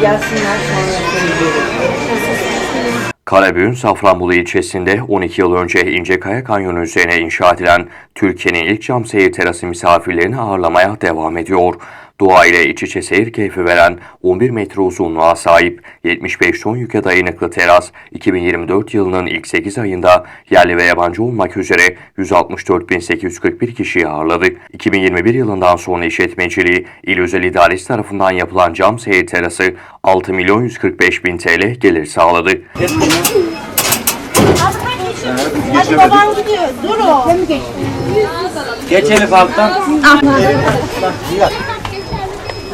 gelsinler sonra. Karabük'ün Safranbolu ilçesinde 12 yıl önce İncekaya Kanyonu üzerine inşa edilen Türkiye'nin ilk cam seyir terası misafirlerini ağırlamaya devam ediyor. Doğa ile iç içe seyir keyfi veren 11 metre uzunluğa sahip 75 ton yüke dayanıklı teras 2024 yılının ilk 8 ayında yerli ve yabancı olmak üzere 164.841 kişiyi ağırladı. 2021 yılından sonra işletmeciliği İl Özel İdaresi tarafından yapılan cam seyir terası 6 milyon 145 bin TL gelir sağladı. Hadi baban gidiyor. Dur o. Geç Elif alttan.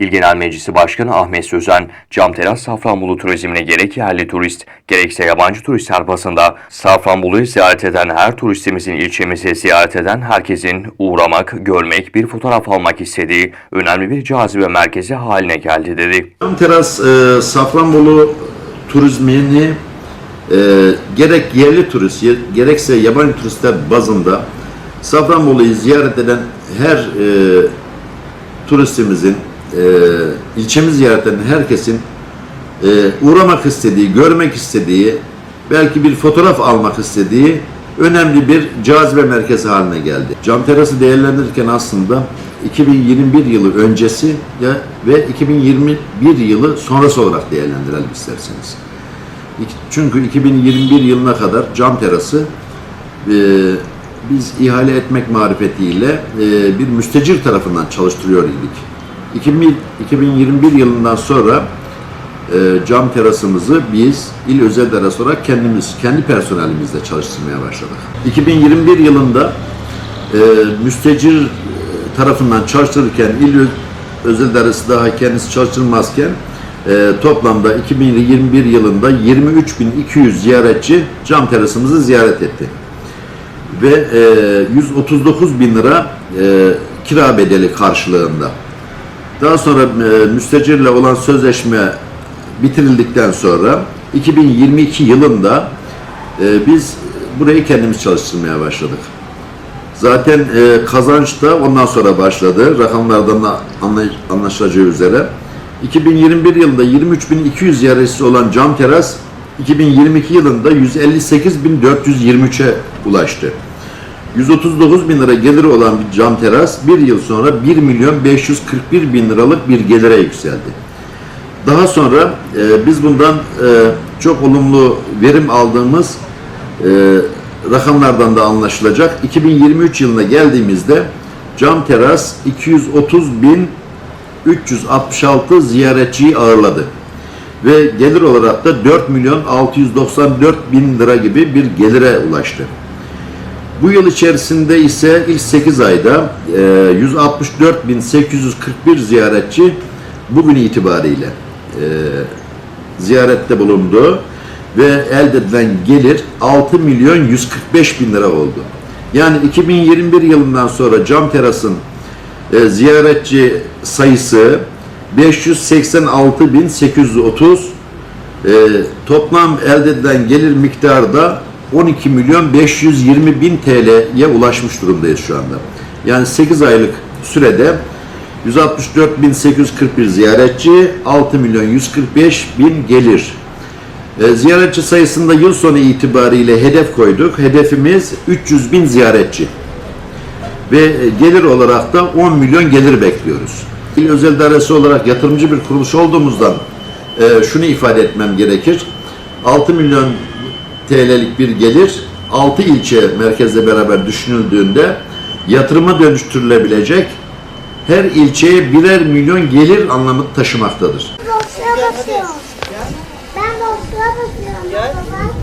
İl Genel Meclisi Başkanı Ahmet Sözen, cam teras Safranbolu turizmine gerek yerli turist, gerekse yabancı turistler bazında Safranbolu'yu ziyaret eden her turistimizin ilçemizi ziyaret eden herkesin uğramak, görmek, bir fotoğraf almak istediği önemli bir cazibe merkezi haline geldi dedi. Cam Teras e, Safranbolu turizmini e, gerek yerli turist gerekse yabancı turistler bazında Safranbolu'yu ziyaret eden her e, turistimizin e, ilçemizi ziyaret herkesin e, uğramak istediği, görmek istediği, belki bir fotoğraf almak istediği önemli bir cazibe merkezi haline geldi. Cam terası değerlendirirken aslında 2021 yılı öncesi ve 2021 yılı sonrası olarak değerlendirelim isterseniz. Çünkü 2021 yılına kadar cam terası e, biz ihale etmek marifetiyle e, bir müstecir tarafından çalıştırıyor idik. 2000 2021 yılından sonra e, cam terasımızı biz il özel terası olarak kendimiz, kendi personelimizle çalıştırmaya başladık. 2021 yılında e, müstecir e, tarafından çalıştırırken il özel terası daha kendisi çalıştırmazken e, toplamda 2021 yılında 23.200 ziyaretçi cam terasımızı ziyaret etti ve e, 139 bin lira e, kira bedeli karşılığında. Daha sonra e, müstecirle olan sözleşme bitirildikten sonra 2022 yılında e, biz burayı kendimiz çalıştırmaya başladık. Zaten e, kazanç da ondan sonra başladı. Rakamlardan da anlaşılacağı üzere. 2021 yılında 23.200 ziyaretçisi olan cam teras 2022 yılında 158.423'e ulaştı. 139 bin lira geliri olan bir cam teras bir yıl sonra 1 milyon 541 bin liralık bir gelire yükseldi. Daha sonra e, biz bundan e, çok olumlu verim aldığımız e, rakamlardan da anlaşılacak. 2023 yılına geldiğimizde cam teras 230 bin 366 ziyaretçiyi ağırladı. Ve gelir olarak da 4 milyon 694 bin lira gibi bir gelire ulaştı. Bu yıl içerisinde ise ilk 8 ayda e, 164.841 ziyaretçi bugün itibariyle e, ziyarette bulundu ve elde edilen gelir 6 milyon 145 bin lira oldu. Yani 2021 yılından sonra cam terasın e, ziyaretçi sayısı 586.830 e, toplam elde edilen gelir miktarı da 12 milyon 520 bin TL'ye ulaşmış durumdayız şu anda. Yani 8 aylık sürede 164.841 ziyaretçi, 6 milyon 145 bin gelir. E, ziyaretçi sayısında yıl sonu itibariyle hedef koyduk. Hedefimiz 300 bin ziyaretçi. Ve e, gelir olarak da 10 milyon gelir bekliyoruz. İl özel dairesi olarak yatırımcı bir kuruluş olduğumuzdan e, şunu ifade etmem gerekir. 6 milyon TL'lik bir gelir 6 ilçe merkezle beraber düşünüldüğünde yatırıma dönüştürülebilecek her ilçeye birer milyon gelir anlamı taşımaktadır. Boşluğa basıyorum. Ben boşluğa basıyorum.